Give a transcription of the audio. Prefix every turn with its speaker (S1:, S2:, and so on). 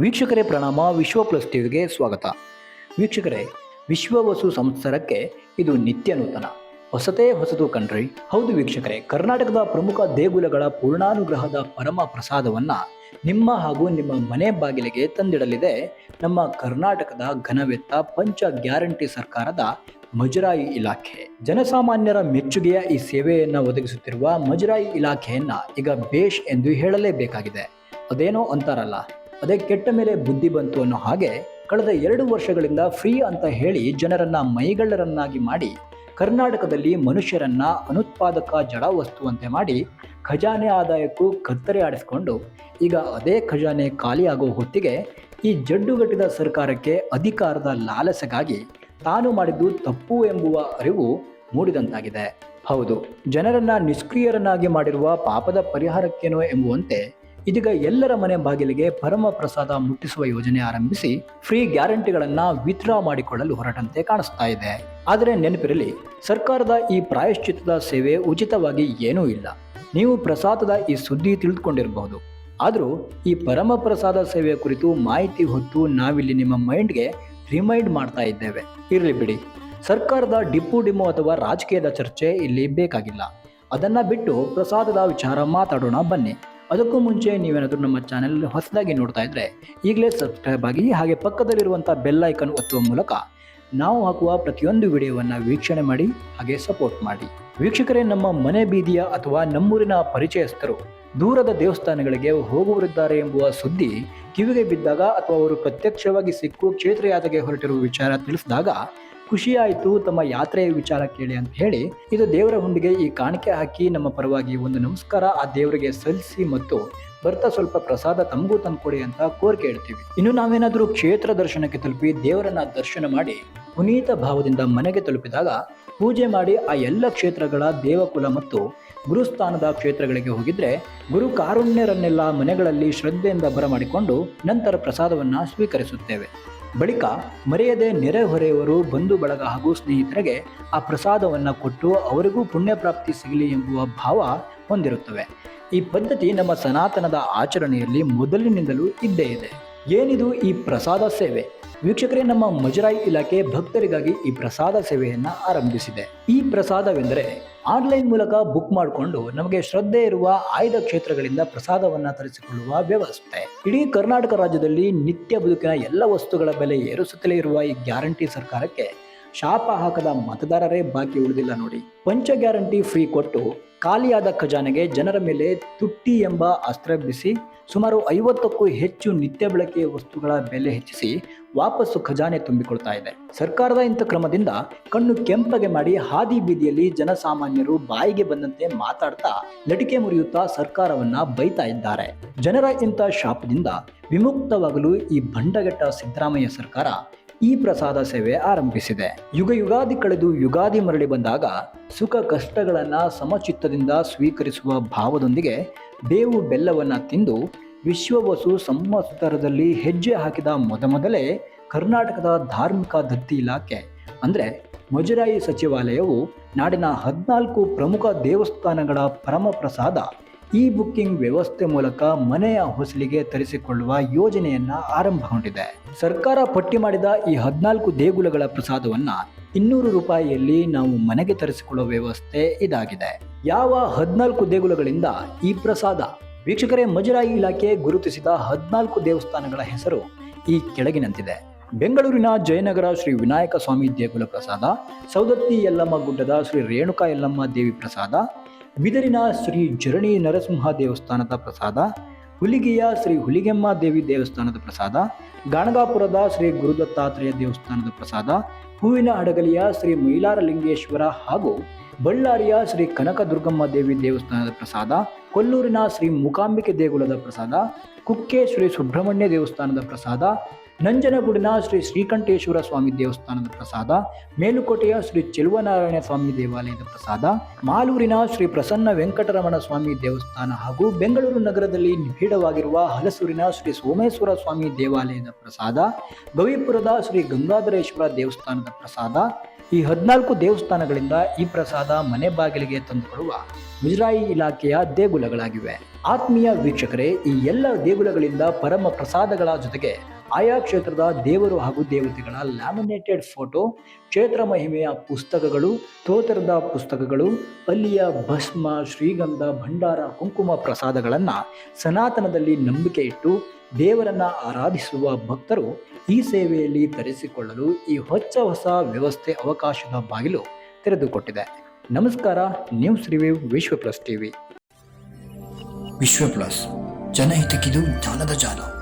S1: ವೀಕ್ಷಕರೇ ಪ್ರಣಾಮ, ವಿಶ್ವ ಪ್ಲಸ್ ಟಿವಿಗೆ ಸ್ವಾಗತ. ವೀಕ್ಷಕರೇ, ವಿಶ್ವ ವಸು ಸಂಸ್ಥರಕ್ಕೆ ಇದು ನಿತ್ಯ ನೂತನ. ಹೊಸತೇ ಹೊಸತು ಕಣ್ರಿ ಹೌದು ವೀಕ್ಷಕರೇ, ಕರ್ನಾಟಕದ ಪ್ರಮುಖ ದೇಗುಲಗಳ ಪೂರ್ಣಾನುಗ್ರಹದ ಪರಮ ಪ್ರಸಾದವನ್ನ ನಿಮ್ಮ ಹಾಗೂ ನಿಮ್ಮ ಮನೆ ಬಾಗಿಲಿಗೆ ತಂದಿಡಲಿದೆ ನಮ್ಮ ಕರ್ನಾಟಕದ ಘನವೆತ್ತ ಪಂಚ ಗ್ಯಾರಂಟಿ ಸರ್ಕಾರದ ಮಜರಾಯಿ ಇಲಾಖೆ. ಜನಸಾಮಾನ್ಯರ ಮೆಚ್ಚುಗೆಯ ಈ ಸೇವೆಯನ್ನ ಒದಗಿಸುತ್ತಿರುವ ಮಜರಾಯಿ ಇಲಾಖೆಯನ್ನ ಈಗ ಬೇಷ್ ಎಂದು ಹೇಳಲೇಬೇಕಾಗಿದೆ. ಅದೇನೋ ಅಂತಾರಲ್ಲ. ಅದೇ ಕೆಟ್ಟ ಮೇಲೆ ಬುದ್ಧಿ ಬಂತು ಅನ್ನೋ ಹಾಗೆ ಕಳೆದ ಎರಡು ವರ್ಷಗಳಿಂದ ಫ್ರೀ ಅಂತ ಹೇಳಿ ಜನರನ್ನ ಮೈಗಳ್ಳರನ್ನಾಗಿ ಮಾಡಿ ಕರ್ನಾಟಕದಲ್ಲಿ ಮನುಷ್ಯರನ್ನ ಅನುತ್ಪಾದಕ ಜಡ ವಸ್ತುವಂತೆ ಮಾಡಿ ಖಜಾನೆ ಆದಾಯಕ್ಕೂ ಕತ್ತರಿ ಆಡಿಸಿಕೊಂಡು ಈಗ ಅದೇ ಖಜಾನೆ ಖಾಲಿಯಾಗೋ ಹೊತ್ತಿಗೆ ಈ ಜಡ್ಡುಗಟ್ಟಿದ ಸರ್ಕಾರಕ್ಕೆ ಅಧಿಕಾರದ ಲಾಲಸೆಗಾಗಿ ತಾನು ಮಾಡಿದ್ದು ತಪ್ಪು ಎಂಬುವ ಅರಿವು ಮೂಡಿದಂತಾಗಿದೆ. ಹೌದು, ಜನರನ್ನ ನಿಷ್ಕ್ರಿಯರನ್ನಾಗಿ ಮಾಡಿರುವ ಪಾಪದ ಪರಿಹಾರಕ್ಕೇನೋ ಎಂಬುವಂತೆ ಇದೀಗ ಎಲ್ಲರ ಮನೆ ಬಾಗಿಲಿಗೆ ಪರಮ ಪ್ರಸಾದ ಮುಟ್ಟಿಸುವ ಯೋಜನೆ ಆರಂಭಿಸಿ ಫ್ರೀ ಗ್ಯಾರಂಟಿಗಳನ್ನ ವಿತ್ಡ್ರಾ ಮಾಡಿಕೊಳ್ಳಲು ಹೊರಟಂತೆ ಕಾಣಿಸ್ತಾ ಇದೆ. ಆದರೆ ನೆನಪಿರಲಿ, ಸರ್ಕಾರದ ಈ ಪ್ರಾಯಶ್ಚಿತ್ತದ ಸೇವೆ ಉಚಿತವಾಗಿ ಏನೂ ಇಲ್ಲ. ನೀವು ಪ್ರಸಾದದ ಈ ಸುದ್ದಿ ತಿಳಿದುಕೊಂಡಿರಬಹುದು ಆದರೂ ಈ ಪರಮ ಪ್ರಸಾದ ಸೇವೆಯ ಕುರಿತು ಮಾಹಿತಿ ಹೊತ್ತು ನಾವಿಲ್ಲಿ ನಿಮ್ಮ ಮೈಂಡ್ಗೆ ರಿಮೈಂಡ್ ಮಾಡ್ತಾ ಇದ್ದೇವೆ. ಇರಲಿ ಬಿಡಿ. ಸರ್ಕಾರದ ಡಿಪ್ಪು ಡಿಮೋ ಅಥವಾ ರಾಜಕೀಯದ ಚರ್ಚೆ ಇಲ್ಲಿ ಬೇಕಾಗಿಲ್ಲ. ಅದನ್ನು ಬಿಟ್ಟು ಪ್ರಸಾದದ ವಿಚಾರ ಮಾತಾಡೋಣ ಬನ್ನಿ. ಅದಕ್ಕೂ ಮುಂಚೆ ನೀವೇನಾದರೂ ನಮ್ಮ ಚಾನೆಲ್ ಹೊಸದಾಗಿ ನೋಡ್ತಾ ಇದ್ರೆ ಈಗಲೇ ಸಬ್ಸ್ಕ್ರೈಬ್ ಆಗಿ ಹಾಗೆ ಪಕ್ಕದಲ್ಲಿರುವಂಥ ಬೆಲ್ ಐಕನ್ ಒತ್ತುವ ಮೂಲಕ ನಾವು ಹಾಕುವ ಪ್ರತಿಯೊಂದು ವಿಡಿಯೋವನ್ನು ವೀಕ್ಷಣೆ ಮಾಡಿ, ಹಾಗೆ ಸಪೋರ್ಟ್ ಮಾಡಿ. ವೀಕ್ಷಕರೇ, ನಮ್ಮ ಮನೆ ಬೀದಿಯ ಅಥವಾ ನಮ್ಮೂರಿನ ಪರಿಚಯಸ್ಥರು ದೂರದ ದೇವಸ್ಥಾನಗಳಿಗೆ ಹೋಗುವರಿದ್ದಾರೆ ಎಂಬುವ ಸುದ್ದಿ ಕಿವಿಗೆ ಬಿದ್ದಾಗ ಅಥವಾ ಅವರು ಪ್ರತ್ಯಕ್ಷವಾಗಿ ಸಿಕ್ಕು ಕ್ಷೇತ್ರಯಾತ್ರೆಗೆ ಹೊರಟಿರುವ ವಿಚಾರ ತಿಳಿಸಿದಾಗ ಖುಷಿಯಾಯಿತು, ತಮ್ಮ ಯಾತ್ರೆಯ ವಿಚಾರ ಕೇಳಿ ಅಂತ ಹೇಳಿ ಇದು ದೇವರ ಹುಂಡಿಗೆ ಈ ಕಾಣಿಕೆ ಹಾಕಿ ನಮ್ಮ ಪರವಾಗಿ ಒಂದು ನಮಸ್ಕಾರ, ಆ ದೇವರಿಗೆ ಸಲ್ಲಿಸಿ ಮತ್ತು ಬರ್ತಾ ಸ್ವಲ್ಪ ಪ್ರಸಾದ ತಮಗೂ ತಂದ್ಕೊಡಿ ಅಂತ ಕೋರಿಕೆ ಇಡ್ತೀವಿ ಇನ್ನು ನಾವೇನಾದರೂ ಕ್ಷೇತ್ರ ದರ್ಶನಕ್ಕೆ ತಲುಪಿ ದೇವರನ್ನ ದರ್ಶನ ಮಾಡಿ ಪುನೀತ ಭಾವದಿಂದ ಮನೆಗೆ ತಲುಪಿದಾಗ ಪೂಜೆ ಮಾಡಿ ಆ ಎಲ್ಲ ಕ್ಷೇತ್ರಗಳ ದೇವಕುಲ ಮತ್ತು ಗುರುಸ್ಥಾನದ ಕ್ಷೇತ್ರಗಳಿಗೆ ಹೋಗಿದ್ರೆ ಗುರು ಕಾರುಣ್ಯರನ್ನೆಲ್ಲ ಮನೆಗಳಲ್ಲಿ ಶ್ರದ್ಧೆಯಿಂದ ಬರಮಾಡಿಕೊಂಡು ನಂತರ ಪ್ರಸಾದವನ್ನ ಸ್ವೀಕರಿಸುತ್ತೇವೆ. ಬಳಿಕ ಮರೆಯದೆ ನೆರೆಹೊರೆಯವರು ಬಂಧು ಬಳಗ ಹಾಗೂ ಸ್ನೇಹಿತರಿಗೆ ಆ ಪ್ರಸಾದವನ್ನು ಕೊಟ್ಟು ಅವರಿಗೂ ಪುಣ್ಯ ಪ್ರಾಪ್ತಿ ಸಿಗಲಿ ಎಂಬುವ ಭಾವ ಹೊಂದಿರುತ್ತವೆ. ಈ ಪದ್ಧತಿ ನಮ್ಮ ಸನಾತನದ ಆಚರಣೆಯಲ್ಲಿ ಮೊದಲಿನಿಂದಲೂ ಇದ್ದೇ ಇದೆ. ಏನಿದು ಈ ಪ್ರಸಾದ ಸೇವೆ? ವೀಕ್ಷಕರೇ, ನಮ್ಮ ಮಜರಾಯಿ ಇಲಾಖೆ ಭಕ್ತರಿಗಾಗಿ ಈ ಪ್ರಸಾದ ಸೇವೆಯನ್ನ ಆರಂಭಿಸಿದೆ. ಈ ಪ್ರಸಾದವೆಂದರೆ ಆನ್ಲೈನ್ ಮೂಲಕ ಬುಕ್ ಮಾಡಿಕೊಂಡು ನಮಗೆ ಶ್ರದ್ಧೆ ಇರುವ ಆಯ್ದ ಕ್ಷೇತ್ರಗಳಿಂದ ಪ್ರಸಾದವನ್ನ ತರಿಸಿಕೊಳ್ಳುವ ವ್ಯವಸ್ಥೆ. ಇಡೀ ಕರ್ನಾಟಕ ರಾಜ್ಯದಲ್ಲಿ ನಿತ್ಯ ಬದುಕಿನ ಎಲ್ಲ ವಸ್ತುಗಳ ಬೆಲೆ ಏರಿಸುತ್ತಲೇ ಇರುವ ಈ ಗ್ಯಾರಂಟಿ ಸರ್ಕಾರಕ್ಕೆ ಶಾಪ ಹಾಕದ ಮತದಾರರೇ ಬಾಕಿ ಉಳಿದಿಲ್ಲ ನೋಡಿ. ಪಂಚ ಗ್ಯಾರಂಟಿ ಫ್ರೀ ಕೊಟ್ಟು ಖಾಲಿಯಾದ ಖಜಾನೆಗೆ ಜನರ ಮೇಲೆ ತುಟ್ಟಿ ಎಂಬ ಅಸ್ತ್ರ ಬಿಸಿ, ಸುಮಾರು ಐವತ್ತಕ್ಕೂ ಹೆಚ್ಚು ನಿತ್ಯ ಬಳಕೆಯ ವಸ್ತುಗಳ ಬೆಲೆ ಹೆಚ್ಚಿಸಿ ವಾಪಸ್ಸು ಖಜಾನೆ ತುಂಬಿಕೊಳ್ತಾ ಇದೆ. ಸರ್ಕಾರದ ಇಂಥ ಕ್ರಮದಿಂದ ಕಣ್ಣು ಕೆಂಪಗೆ ಮಾಡಿ ಹಾದಿ ಬೀದಿಯಲ್ಲಿ ಜನಸಾಮಾನ್ಯರು ಬಾಯಿಗೆ ಬಂದಂತೆ ಮಾತಾಡ್ತಾ ಲಟಿಕೆ ಮುರಿಯುತ್ತಾ ಸರ್ಕಾರವನ್ನ ಬೈತಾ ಇದ್ದಾರೆ. ಜನರ ಇಂಥ ಶಾಪದಿಂದ ವಿಮುಕ್ತವಾಗಲು ಈ ಭಂಡಗಟ್ಟ ಸಿದ್ದರಾಮಯ್ಯ ಸರ್ಕಾರ ಈ ಪ್ರಸಾದ ಸೇವೆ ಆರಂಭಿಸಿದೆ. ಯುಗ ಯುಗಾದಿ ಕಳೆದು ಯುಗಾದಿ ಮರಳಿ ಬಂದಾಗ ಸುಖ ಕಷ್ಟಗಳನ್ನು ಸಮಚಿತ್ತದಿಂದ ಸ್ವೀಕರಿಸುವ ಭಾವದೊಂದಿಗೆ ಬೇವು ಬೆಲ್ಲವನ್ನು ತಿಂದು ವಿಶ್ವವಸು ಸಂವತ್ಸರದಲ್ಲಿ ಹೆಜ್ಜೆ ಹಾಕಿದ ಮೊದಮೊದಲೇ ಕರ್ನಾಟಕದ ಧಾರ್ಮಿಕ ದತ್ತಿ ಇಲಾಖೆ, ಅಂದರೆ ಮಜರಾಯಿ ಸಚಿವಾಲಯವು ನಾಡಿನ ಹದಿನಾಲ್ಕು ಪ್ರಮುಖ ದೇವಸ್ಥಾನಗಳ ಪರಮ ಪ್ರಸಾದ ಇ ಬುಕ್ಕಿಂಗ್ ವ್ಯವಸ್ಥೆ ಮೂಲಕ ಮನೆಯ ಹೊಸಲಿಗೆ ತರಿಸಿಕೊಳ್ಳುವ ಯೋಜನೆಯನ್ನ ಆರಂಭಗೊಂಡಿದೆ. ಸರ್ಕಾರ ಪಟ್ಟಿ ಮಾಡಿದ ಈ ಹದಿನಾಲ್ಕು ದೇಗುಲಗಳ ಪ್ರಸಾದವನ್ನ ಇನ್ನೂರು ರೂಪಾಯಿಯಲ್ಲಿ ನಾವು ಮನೆಗೆ ತರಿಸಿಕೊಳ್ಳುವ ವ್ಯವಸ್ಥೆ ಇದಾಗಿದೆ. ಯಾವ ಹದಿನಾಲ್ಕು ದೇಗುಲಗಳಿಂದ ಈ ಪ್ರಸಾದ ವೀಕ್ಷಕರೇ ಮಜರಾಯಿ ಇಲಾಖೆ ಗುರುತಿಸಿದ ಹದಿನಾಲ್ಕು ದೇವಸ್ಥಾನಗಳ ಹೆಸರು ಈ ಕೆಳಗಿನಂತಿದೆ. ಬೆಂಗಳೂರಿನ ಜಯನಗರ ಶ್ರೀ ವಿನಾಯಕ ಸ್ವಾಮಿ ದೇಗುಲ ಪ್ರಸಾದ ಸೌದತ್ತಿ ಯಲ್ಲಮ್ಮ ಗುಡ್ಡದ ಶ್ರೀ ರೇಣುಕಾ ಯಲ್ಲಮ್ಮ ದೇವಿ ಪ್ರಸಾದ ಬಿದರಿನ ಶ್ರೀ ಜರಣಿ ನರಸಿಂಹ ದೇವಸ್ಥಾನದ ಪ್ರಸಾದ, ಹುಲಿಗೆಯ ಶ್ರೀ ಹುಲಿಗೆಮ್ಮ ದೇವಿ ದೇವಸ್ಥಾನದ ಪ್ರಸಾದ, ಗಾಣಗಾಪುರದ ಶ್ರೀ ಗುರುದತ್ತಾತ್ರೇಯ ದೇವಸ್ಥಾನದ ಪ್ರಸಾದ, ಹೂವಿನ ಹಡಗಲಿಯ ಶ್ರೀ ಮೈಲಾರಲಿಂಗೇಶ್ವರ ಹಾಗೂ ಬಳ್ಳಾರಿಯ ಶ್ರೀ ಕನಕದುರ್ಗಮ್ಮ ದೇವಿ ದೇವಸ್ಥಾನದ ಪ್ರಸಾದ, ಕೊಲ್ಲೂರಿನ ಶ್ರೀ ಮೂಕಾಂಬಿಕೆ ದೇಗುಲದ ಪ್ರಸಾದ, ಕುಕ್ಕೆ ಶ್ರೀ ಸುಬ್ರಹ್ಮಣ್ಯ ದೇವಸ್ಥಾನದ ಪ್ರಸಾದ ನಂಜನಗೂಡಿನ ಶ್ರೀ ಶ್ರೀಕಂಠೇಶ್ವರ ಸ್ವಾಮಿ ದೇವಸ್ಥಾನದ ಪ್ರಸಾದ, ಮೇಲುಕೋಟೆಯ ಶ್ರೀ ಚೆಲುವನಾರಾಯಣ ಸ್ವಾಮಿ ದೇವಾಲಯದ ಪ್ರಸಾದ, ಮಾಲೂರಿನ ಶ್ರೀ ಪ್ರಸನ್ನ ವೆಂಕಟರಮಣ ಸ್ವಾಮಿ ದೇವಸ್ಥಾನ ಹಾಗೂ ಬೆಂಗಳೂರು ನಗರದಲ್ಲಿ ನಿಬಿಡವಾಗಿರುವ ಹಲಸೂರಿನ ಶ್ರೀ ಸೋಮೇಶ್ವರ ಸ್ವಾಮಿ ದೇವಾಲಯದ ಪ್ರಸಾದ, ಗವಿಪುರದ ಶ್ರೀ ಗಂಗಾಧರೇಶ್ವರ ದೇವಸ್ಥಾನದ ಪ್ರಸಾದ ಈ ಹದಿನಾಲ್ಕು ದೇವಸ್ಥಾನಗಳಿಂದ ಈ ಪ್ರಸಾದ ಮನೆ ಬಾಗಿಲಿಗೆ ತಂದುಕೊಡುವ ಮುಜರಾಯಿ ಇಲಾಖೆಯ ದೇಗುಲಗಳಾಗಿವೆ. ಆತ್ಮೀಯ ವೀಕ್ಷಕರೇ, ಈ ಎಲ್ಲ ದೇಗುಲಗಳಿಂದ ಪರಮ ಪ್ರಸಾದಗಳ ಜೊತೆಗೆ ಆಯಾ ಕ್ಷೇತ್ರದ ದೇವರು ಹಾಗೂ ದೇವತೆಗಳ ಲ್ಯಾಮಿನೇಟೆಡ್ ಫೋಟೋ ಕ್ಷೇತ್ರ ಮಹಿಮೆಯ ಪುಸ್ತಕಗಳು ತೋತರದ ಪುಸ್ತಕಗಳು, ಅಲ್ಲಿಯ ಭಸ್ಮ, ಶ್ರೀಗಂಧ, ಭಂಡಾರ, ಕುಂಕುಮ ಪ್ರಸಾದಗಳನ್ನು ಸನಾತನದಲ್ಲಿ ನಂಬಿಕೆ ಇಟ್ಟು ದೇವರನ್ನ ಆರಾಧಿಸುವ ಭಕ್ತರು ಈ ಸೇವೆಯಲ್ಲಿ ತರಿಸಿಕೊಳ್ಳಲು ಈ ಹೊಚ್ಚ ಹೊಸ ವ್ಯವಸ್ಥೆ ಅವಕಾಶದ ಬಾಗಿಲು ತೆರೆದುಕೊಟ್ಟಿದೆ. ನಮಸ್ಕಾರ news review Vishwa plus TV. Vishwa plus ಜನಹಿತಕ್ಕಿದು ಜ್ಞಾನದ ಜಾಲ.